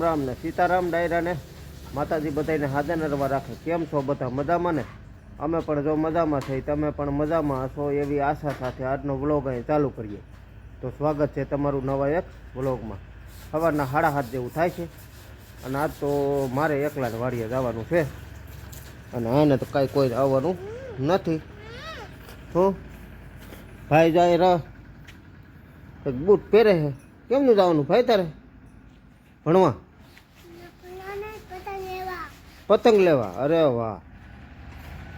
રામ ને સીતારામ ડાયરાને માતાજી બધાને હાજર નરવા રાખે. કેમ છો બધા? મજામાં ને? અમે પણ જો મજામાં થઈ તમે પણ મજામાં હશો એવી આશા સાથે આજનો વ્લોગ અહીં ચાલુ કરીએ. તો સ્વાગત છે તમારું નવા એક વ્લોગમાં. સવારના હાડા હાથ જેવું થાય છે, અને આજ તો મારે એકલા જ વાડીએ જવાનું છે. અને આને તો કાંઈ કોઈ આવવાનું નથી. શું ભાઈ જાય ર. એક બૂટ પહેરે છે. કેમનું જવાનું ભાઈ તારે? ભણવા? પતંગ લેવા. અરે વાહ.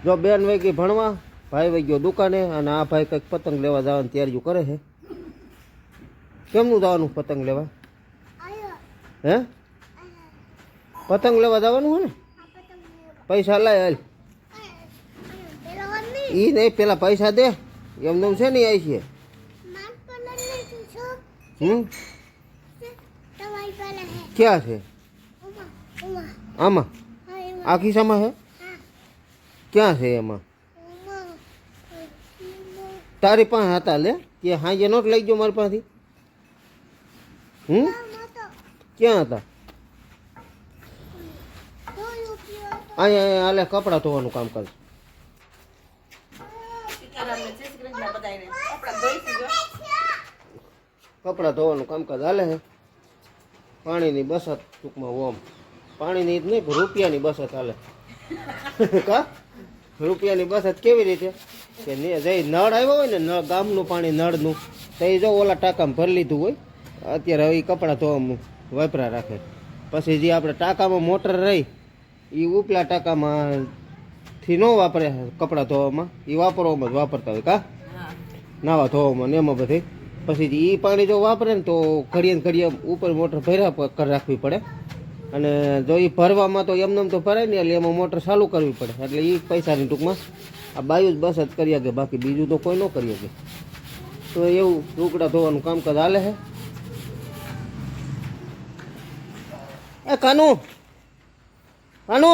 જો બેન વહી ગઈ ભણવા ભાઈ વહી ગયો દુકાને અને આ ભાઈ કંઈક પતંગ લેવા જવાની તૈયારીઓ કરે છે. કેમનું જવાનું પતંગ લેવા? હે? પતંગ લેવા જવાનું હોય ને? પૈસા લાય હાલ. એ નહીં પેલા પૈસા દે. એમને એમ છે ને આવી છે. હમ? ક્યાં છે? આમાં? આ ખિસ્સામાં છે ક્યાં છે એમાં? તારી પાસે હતા લે. કે હાજે નોટ લઈ ગયો મારી પાસેથી? હમ? ક્યાં હતા? અહીંયા હાલે કપડાં ધોવાનું કામ કરે. કપડાં ધોવાનું કામકાજ હાલે પાણીની બસત ટૂંકમાં ઓમ. પાણીની જ નહીં પણ રૂપિયાની બસત હાલે. કા? રૂપિયાની બસત કેવી રીતે? કે જે નળ આવ્યો હોય ને નળ ગામનું પાણી નળનું તો એ જો ઓલા ટાંકામાં ભરી લીધું હોય અત્યારે હવે એ કપડાં ધોવામાં વપરા રાખે. પછી જે આપણે ટાંકામાં મોટર રહી એ ઉપલા ટાંકામાં થી ન વાપરે કપડાં ધોવામાં એ વાપરવામાં જ વાપરતા હોય કા? નાવા ધોવામાં ને એમાં બધી. પછી એ પાણી જો વાપરે ને તો ઘડીએ ઘડીએ ઉપર મોટર ભર્યા કર રાખવી પડે. અને જો એ ભરવામાં તો એમને તો ભરાય ને, એટલે એમાં મોટર ચાલુ કરવી પડે. એટલે એ પૈસાની ટૂંકમાં આ બાયુ જ બસ જ કરી શકે બાકી બીજું તો કોઈ ન કરી શકે તો એવું ટુકડા ધોવાનું કામકાજ હાલે છે. એ કાનુ કાનુ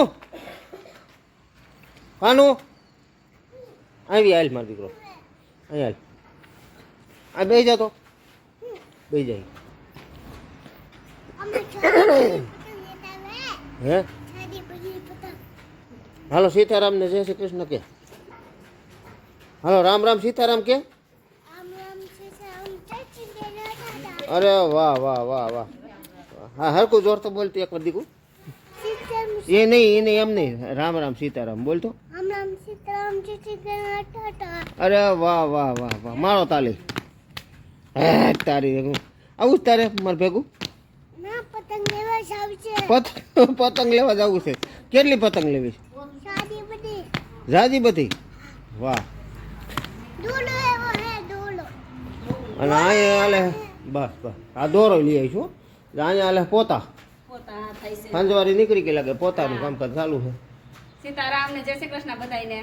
કાનુ. આવી હાલ મારો દીકરો. અહીં હાલ. આ બે જતો બે જાય હે? હાલો સીતારામ ને જય શ્રી કૃષ્ણ કે. હાલો રામ રામ સીતારામ કે? અરે વાહ વાહ વાહ વાહ. હા હરકું જોર તો બોલતી એક વાર દીકું. એ નહીં એને એમ નહીં. રામ રામ સીતારામ બોલતો અરે વાહ વાહ વાહ વાહ. મારો તાલી. હે, તારી ભેગું. આવું જ તારે, મારે ભેગું? પતંગ પતંગ લેવા જવું છે. કેટલી પતંગ લેવી? છે જાજી બધી? વાહ. અને અહીંયા હાલે બસ બસ. આ દોરો લઈ આવીશું અહીંયા હાલે પોતા. સાંજવારી નીકળી ગઈ લાગે પોતાનું કામકાજ ચાલુ છે. સીતારામ ને જય શ્રી કૃષ્ણ બધાને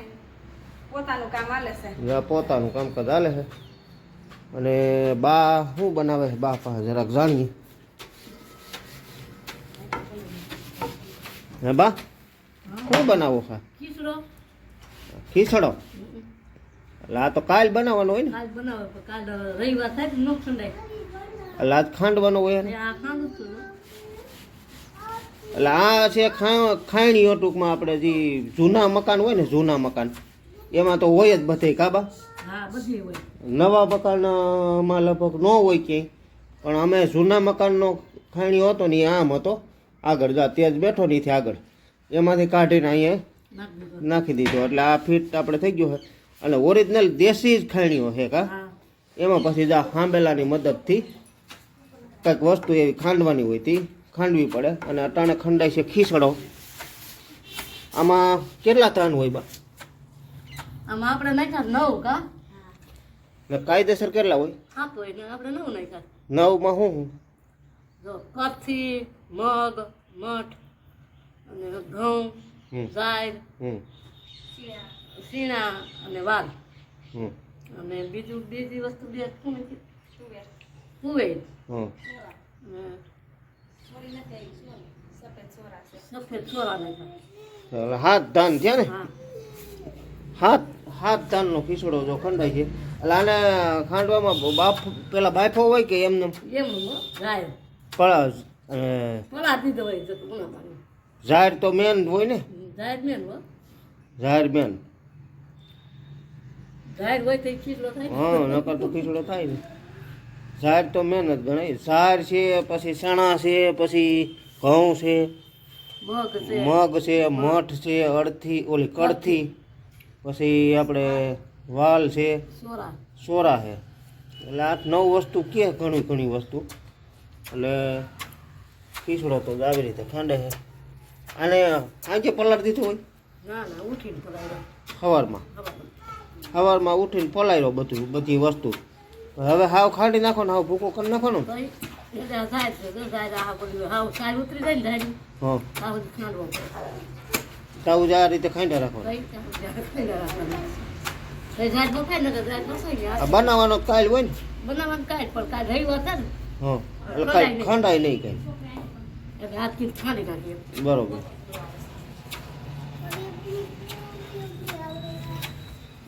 પોતાનું કામ હાલે છે. આ પોતાનું કામકાજ હાલે છે. અને બા શું બનાવે છે? બા પાસે જરાક જાણીએ. હે બા? શું બનાવો છે? ખીચડો. ખીચડો? એટલે આ તો કાલ બનાવવાનો હોય ને? કાલ બનાવો કાલ રવિવાર થાય ને થાય એટલે આજ ખાંડવાનો હોય ને? આ ખાંડું છું એટલે આ છે ખાણીઓ ટૂંકમાં આપણે જે જૂના મકાન હોય ને જૂના મકાન એમાં તો હોય જ બધે કાબા નવા મકાનમાં લગભગ ન હોય ક્યાંય પણ અમે જૂના મકાનનો ખાણીઓ હતો ને એ આમ હતો. આગળ જા તેજ બેઠો નીથી આગળ એમાંથી કાઢીને અહીંયા નાખી દીધો. એટલે આ ફીટ આપણે થઈ ગયું છે. અને ઓરિજિનલ દેશી જ ખાણીઓ છે કા? એમાં પછી જા હાંબેલાની મદદથી કંઈક વસ્તુ એવી ખાંડવાની હોય તી ખાંડવી પડે. અને અટાણે ખંડાય છે ખીસડો. આમાં કેટલા તાન હોય બા? આમાં આપણે નાખ્યા નવ કા? ને કાયદેસર કેટલા હોય? હોય આપણે નવ નાખ્યા. નવમાં શું કથી મગ મઠ અને ઘઉં હમ. સીણા અને વાલ. હમ. અને બીજું બીજી વસ્તુ બે હમ. સફેદ એટલે હાથ ધાન થયા ને? હા. હાથ હાથ ધાનનો ખીસડો જો ખંડાય છે. એટલે આને ખાંડવામાં બાફ પેલા બાફો હોય કે એમને? એમ ગાય પણ હોય તો મેન હોય ને. જાહેર મેન હોય ઝાડ મેન. જાહેર હોય તો ખીચડો થાય ને. હા નકર તો ખીચડો થાય ને. ઝાડ તો મેન જ ગણાય. સાર છે પછી ચણા છે પછી ઘઉં છે મગ છે. મઠ છે અડથી ઓલી કડથી પછી આપણે વાલ છે. સોરા. સોરા છે. એટલે આઠ નવ વસ્તુ કે ઘણી ઘણી વસ્તુ. એટલે ખીચડો તો આવી રીતે ખાંડે છે. અને સાંજે પલાળ દીધું હોય? ના ના ઉઠીને પલાળ્યો. સવારમાં સવારમાં ઉઠીને પલાળ્યો બધું બધી વસ્તુ. હવે હાવ ખાંડી નાખો ને હાવ ભૂકો કરી નાખો ને તાવું જ આ રીતે ખાંડા રાખો બનાવવાનો કાલ હોય ને? બનાવવાનો કાલ પણ કાલ રવિવાર હતા ને. હા એટલે કાંઈ ખંડાય નહીં કાંઈ એટલે હાથથી ખાંડી નાખીએ બરોબર.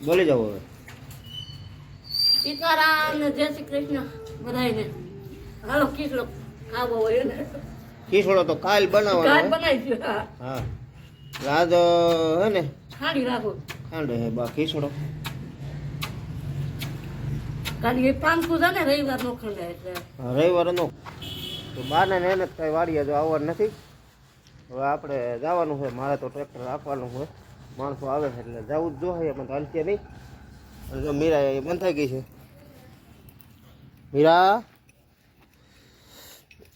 બોલી જાઓ હવે. સીતારામ ને જય શ્રી કૃષ્ણ બધાને હાલો ખીચડો ખાવો હોય ને. ખીચડો તો કાલ બનાવવાનો કાલ બનાવી હા. રાજ હે ને? ખાડી રાખો. ખાંડે હે બા ખીચડો કાલી એ પાંચસો છે ને રવિવાર નો ખંડાય એટલે. રવિવાર રવિવારનો તો બાને ને એને કઈ વાડીએ જો આવવાનું નથી. હવે આપણે જવાનું છે, મારે તો ટ્રેક્ટર રાખવાનું હોય માણસો આવે છે એટલે જવું જ જોઈએ પણ હાલશે નહીં. અને જો મીરા એ બંધાઈ ગઈ છે. મીરા?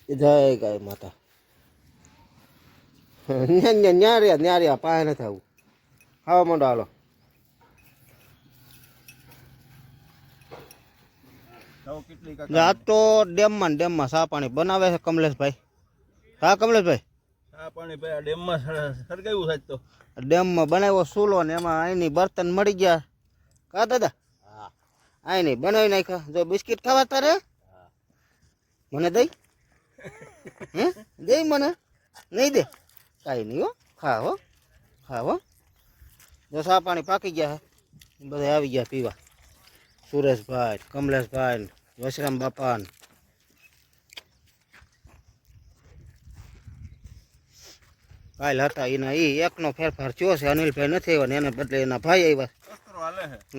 જય ગાય માતા. ન્યા ન્યા ન્યા રહ્યા ન્યા રહ્યા પાસે નથી આવું. ખાવા માંડો હાલો. આજ તો ડેમમાં ને ડેમમાં સા પાણી બનાવે છે કમલેશભાઈ. હા કમલેશભાઈ? આ પાણી ભાઈ આ ડેમમાં સળગાવ્યું છે તો. ડેમમાં બનાવ્યો સૂલો ને એમાં અહીંની બર્તન મળી ગયા. કા દાદા? અહીંની બનાવી નાખ્યા. જો બિસ્કિટ ખાવા તારે? મને દઈ? હે? દઈ મને? નહીં દે? કાંઈ નહીં હો. ખા હો. ખા હો. જો સા પાણી પાકી ગયા છે. બધા આવી ગયા પીવા. સુરેશભાઈ કમલેશભાઈ ને વશરામ બાપા ને કાલ હતા એના એ એકનો ફેરફાર થયો છે અનિલભાઈ નથી આવ્યા ને એને બદલે એના ભાઈ આવ્યા.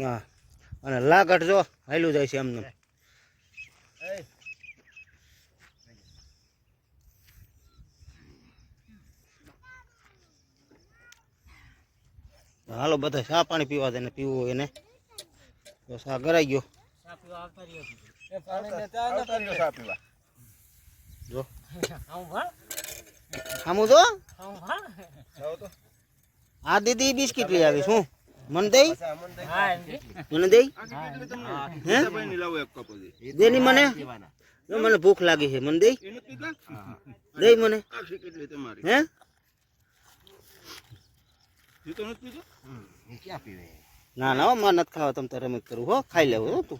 હા. અને લાગટ જો હાલ્યું જાય છે એમને. હાલો બધા ચા પાણી પીવા દે ને પીવું એને. તો ચા ગરાઈ ગયો. પીવા જો. જો. જાઓ તો. આ દીદી બિસ્કિટ લઈ આવી શું? મને દઈ. મને દઈ. હે. દેની મને? મને ભૂખ લાગી છે. મને દઈ? દઈ મને. હે? ના ના મને નથી ખાવા તમે તારે રમત કરું હો. ખાઈ લેવું તું.